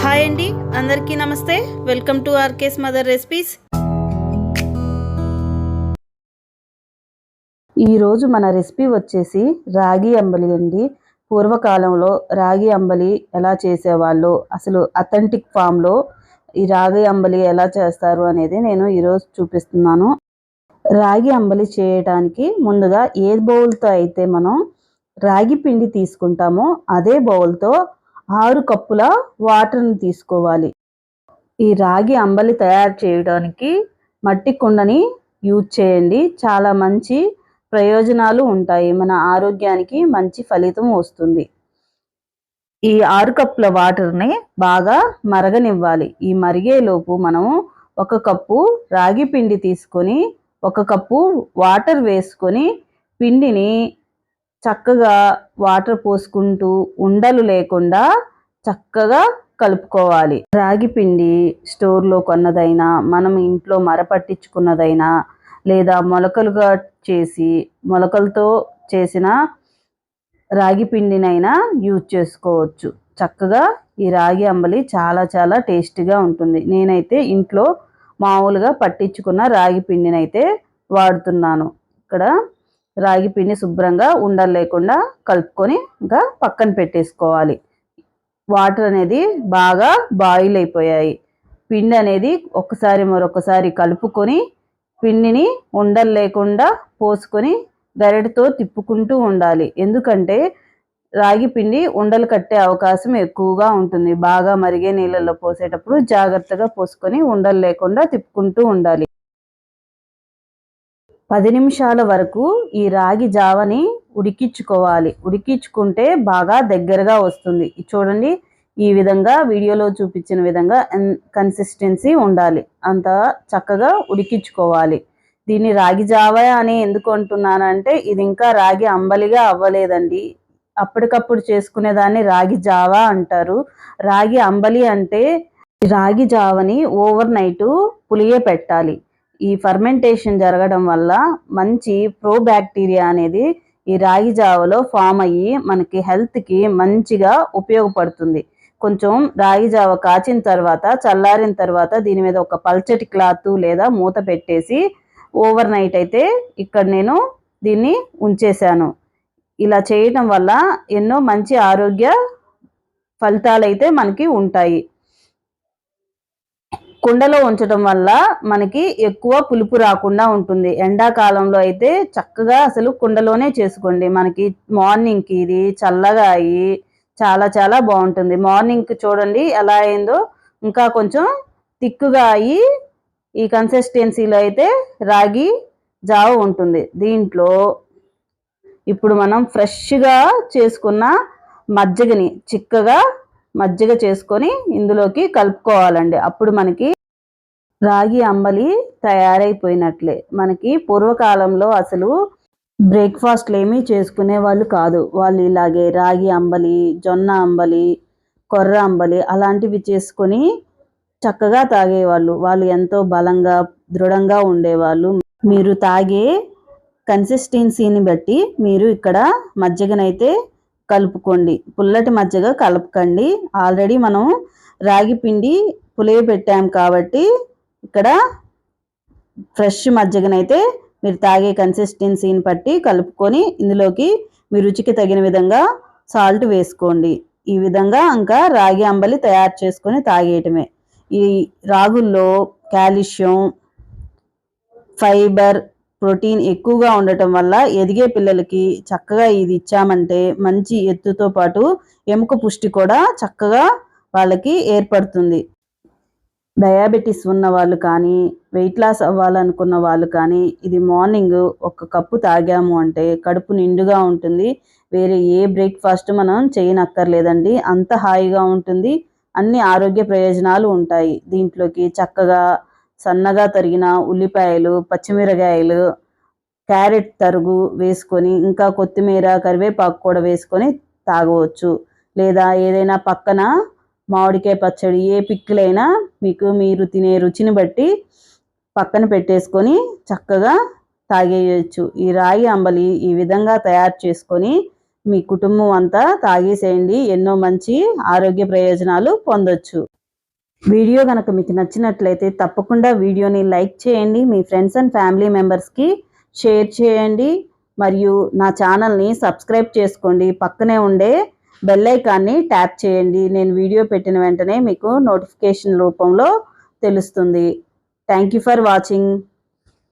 Hi అండి అందరికీ నమస్తే. Welcome to RK's mother recipes. ఈరోజు మన రెసిపీ వచ్చేసి రాగి అంబలి అండి. పూర్వకాలంలో రాగి అంబలి ఎలా చేసేవాళ్ళు అసలు అథెంటిక్ ఫామ్లో ఈ రాగి అంబలి ఎలా చేస్తారు అనేది నేను ఈరోజు చూపిస్తున్నాను. రాగి అంబలి చేయడానికి ముందుగా ఏ బౌల్తో అయితే మనం రాగి పిండి తీసుకుంటామో అదే బౌల్తో ఆరు కప్పుల వాటర్ని తీసుకోవాలి. ఈ రాగి అంబలి తయారు చేయడానికి మట్టి కుండని యూజ్ చేయండి. చాలా మంచి ప్రయోజనాలు ఉంటాయి. మన ఆరోగ్యానికి మంచి ఫలితం వస్తుంది. ఈ ఆరు కప్పుల వాటర్ని బాగా మరగనివ్వాలి. ఈ మరిగేలోపు మనము ఒక కప్పు రాగి పిండి తీసుకొని ఒక కప్పు వాటర్ వేసుకొని పిండిని చక్కగా వాటర్ పోసుకుంటూ ఉండలు లేకుండా చక్కగా కలుపుకోవాలి. రాగి పిండి స్టోర్లో కొన్నదైనా మనం ఇంట్లో మరపట్టించుకున్నదైనా లేదా మొలకలుగా చేసి మొలకలతో చేసిన రాగి పిండినైనా యూజ్ చేసుకోవచ్చు. చక్కగా ఈ రాగి అంబలి చాలా చాలా టేస్టీగా ఉంటుంది. నేనైతే ఇంట్లో మామూలుగా పట్టించుకున్న రాగి పిండినైతే వాడుతున్నాను. ఇక్కడ రాగి పిండి శుభ్రంగా ఉండలు లేకుండా కలుపుకొని ఇంకా పక్కన పెట్టేసుకోవాలి. వాటర్ అనేది బాగా బాయిల్ అయిపోయాయి. పిండి అనేది ఒక్కసారి మరొకసారి కలుపుకొని పిండిని ఉండలు లేకుండా పోసుకొని గరిటతో తిప్పుకుంటూ ఉండాలి. ఎందుకంటే రాగి పిండి ఉండలు కట్టే అవకాశం ఎక్కువగా ఉంటుంది. బాగా మరిగే నీళ్ళల్లో పోసేటప్పుడు జాగ్రత్తగా పోసుకొని ఉండలు లేకుండా తిప్పుకుంటూ ఉండాలి. పది నిమిషాల వరకు ఈ రాగి జావని ఉడికించుకోవాలి. ఉడికించుకుంటే బాగా దగ్గరగా వస్తుంది. చూడండి ఈ విధంగా వీడియోలో చూపించిన విధంగా కన్సిస్టెన్సీ ఉండాలి. అంత చక్కగా ఉడికించుకోవాలి. దీన్ని రాగి జావ అని ఎందుకు అంటున్నానంటే ఇది ఇంకా రాగి అంబలిగా అవ్వలేదండి. అప్పటికప్పుడు చేసుకునేదాన్ని రాగి జావా అంటారు. రాగి అంబలి అంటే రాగి జావని ఓవర్ నైట్ పులియే పెట్టాలి. ఈ ఫర్మెంటేషన్ జరగడం వల్ల మంచి ప్రో బ్యాక్టీరియా అనేది ఈ రాగి జావలో ఫామ్ అయ్యి మనకి హెల్త్కి మంచిగా ఉపయోగపడుతుంది. కొంచెం రాగి జావ కాచిన తర్వాత చల్లారిన తర్వాత దీని మీద ఒక పల్చటి క్లాత్ లేదా మూత పెట్టేసి ఓవర్ నైట్ అయితే ఇక్కడ నేను దీన్ని ఉంచేశాను. ఇలా చేయటం వల్ల ఎన్నో మంచి ఆరోగ్య ఫలితాలు అయితే మనకి ఉంటాయి. కుండలో ఉంచడం వల్ల మనకి ఎక్కువ పులుపు రాకుండా ఉంటుంది. ఎండాకాలంలో అయితే చక్కగా అసలు కుండలోనే చేసుకోండి. మనకి మార్నింగ్కి ఇది చల్లగా అయ్యి చాలా చాలా బాగుంటుంది. మార్నింగ్కి చూడండి ఎలా అయిందో. ఇంకా కొంచెం తిక్కుగా అయ్యి ఈ కన్సిస్టెన్సీలో అయితే రాగి జావ ఉంటుంది. దీంట్లో ఇప్పుడు మనం ఫ్రెష్గా చేసుకున్న మజ్జిగని చిక్కగా మజ్జిగ చేసుకొని ఇందులోకి కలుపుకోవాలండి. అప్పుడు మనకి రాగి అంబలి తయారైపోయినట్లే. మనకి పూర్వకాలంలో అసలు బ్రేక్ఫాస్ట్లు ఏమీ చేసుకునే వాళ్ళు కాదు. వాళ్ళు ఇలాగే రాగి అంబలి జొన్న అంబలి కొర్ర అంబలి అలాంటివి చేసుకొని చక్కగా తాగేవాళ్ళు. వాళ్ళు ఎంతో బలంగా దృఢంగా ఉండేవాళ్ళు. మీరు తాగే కన్సిస్టెన్సీని బట్టి మీరు ఇక్కడ మజ్జిగనైతే కలుపుకోండి. పుల్లటి మజ్జిగ కలపకండి. ఆల్రెడీ మనం రాగి పిండి పులియబెట్టాం కాబట్టి ఇక్కడ ఫ్రెష్ మజ్జిగనైతే మీరు తాగే కన్సిస్టెన్సీని బట్టి కలుపుకొని ఇందులోకి మీ రుచికి తగిన విధంగా సాల్ట్ వేసుకోండి. ఈ విధంగా ఇంకా రాగి అంబలి తయారు చేసుకొని తాగేయటమే. ఈ రాగుల్లో కాల్షియం ఫైబర్ ప్రోటీన్ ఎక్కువగా ఉండటం వల్ల ఎదిగే పిల్లలకి చక్కగా ఇది ఇచ్చామంటే మంచి ఎత్తుతో పాటు ఎముక పుష్టి కూడా చక్కగా వాళ్ళకి ఏర్పడుతుంది. డయాబెటీస్ ఉన్న వాళ్ళు కానీ వెయిట్ లాస్ అవ్వాలనుకున్న వాళ్ళు కానీ ఇది మార్నింగ్ ఒక కప్పు తాగాము అంటే కడుపు నిండుగా ఉంటుంది. వేరే ఏ బ్రేక్ఫాస్ట్ మనం చేయనక్కర్లేదండి. అంత హాయిగా ఉంటుంది. అన్ని ఆరోగ్య ప్రయోజనాలు ఉంటాయి. దీంట్లోకి చక్కగా సన్నగా తరిగిన ఉల్లిపాయలు పచ్చిమిరకాయలు క్యారెట్ తరుగు వేసుకొని ఇంకా కొత్తిమీర కరివేపాకు కూడా వేసుకొని తాగవచ్చు. లేదా ఏదైనా పక్కన మామిడికాయ పచ్చడి ఏ పిక్కులైనా మీకు మీరు తినే రుచిని బట్టి పక్కన పెట్టేసుకొని చక్కగా తాగేయచ్చు. ఈ రాగి అంబలి ఈ విధంగా తయారు చేసుకొని మీ కుటుంబం అంతా తాగేసేయండి. ఎన్నో మంచి ఆరోగ్య ప్రయోజనాలు పొందొచ్చు. వీడియో కనుక మీకు నచ్చినట్లయితే తప్పకుండా వీడియోని లైక్ చేయండి. మీ ఫ్రెండ్స్ అండ్ ఫ్యామిలీ మెంబర్స్కి షేర్ చేయండి. మరియు నా ఛానల్ని సబ్స్క్రైబ్ చేసుకోండి. పక్కనే ఉండే బెల్ ఐకాన్ని ట్యాప్ చేయండి. నేను వీడియో పెట్టిన వెంటనే మీకు నోటిఫికేషన్ రూపంలో తెలుస్తుంది. Thank you for watching